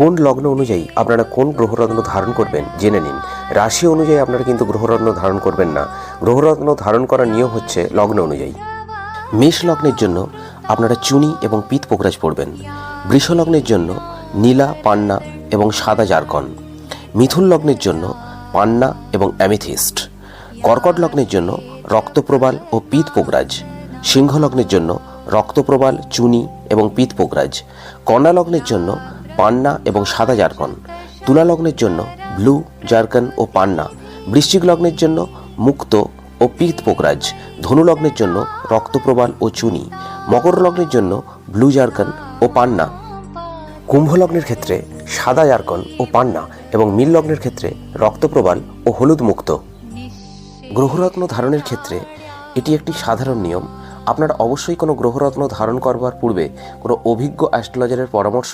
কোন লগ্ন অনুযায়ী আপনারা কোন গ্রহরত্ন ধারণ করবেন জেনে নিন। রাশি অনুযায়ী আপনারা কিন্তু গ্রহরত্ন ধারণ করবেন না। গ্রহরত্ন ধারণ করার নিয়ম হচ্ছে লগ্ন অনুযায়ী। মেষ লগ্নের জন্য আপনারা চুনি এবং পিত পোকরাজ পড়বেন। বৃষ লগ্নের জন্য নীলা, পান্না এবং সাদা জারকন। মিথুন লগ্নের জন্য পান্না এবং অ্যামিথিস্ট। কর্কট লগ্নের জন্য রক্তপ্রবাল ও পিত পোকরাজ সিংহ লগ্নের জন্য রক্তপ্রবাল, চুনি এবং পিত পোকরাজ কন্যা লগ্নের জন্য পান্না এবং সাদা জারকন। তুলা লগ্নের জন্য ব্লু, জারকন ও পান্না। বৃশ্চিক লগ্নের জন্য মুক্ত ও পিত পোকরাজ। ধনু লগ্নের জন্য রক্তপ্রবাল ও চুনি। মকর লগ্নের জন্য ব্লু জারকন ও পান্না। কুম্ভ লগ্নের ক্ষেত্রে সাদা জারকন ও পান্না এবং মিল লগ্নের ক্ষেত্রে রক্তপ্রবাল ও হলুদ মুক্ত। গ্রহরত্ন ধারণের ক্ষেত্রে এটি একটি সাধারণ নিয়ম। আপনারা অবশ্যই কোনো গ্রহরত্ন ধারণ করবার পূর্বে কোনো অভিজ্ঞ অ্যাস্ট্রোলজারের পরামর্শ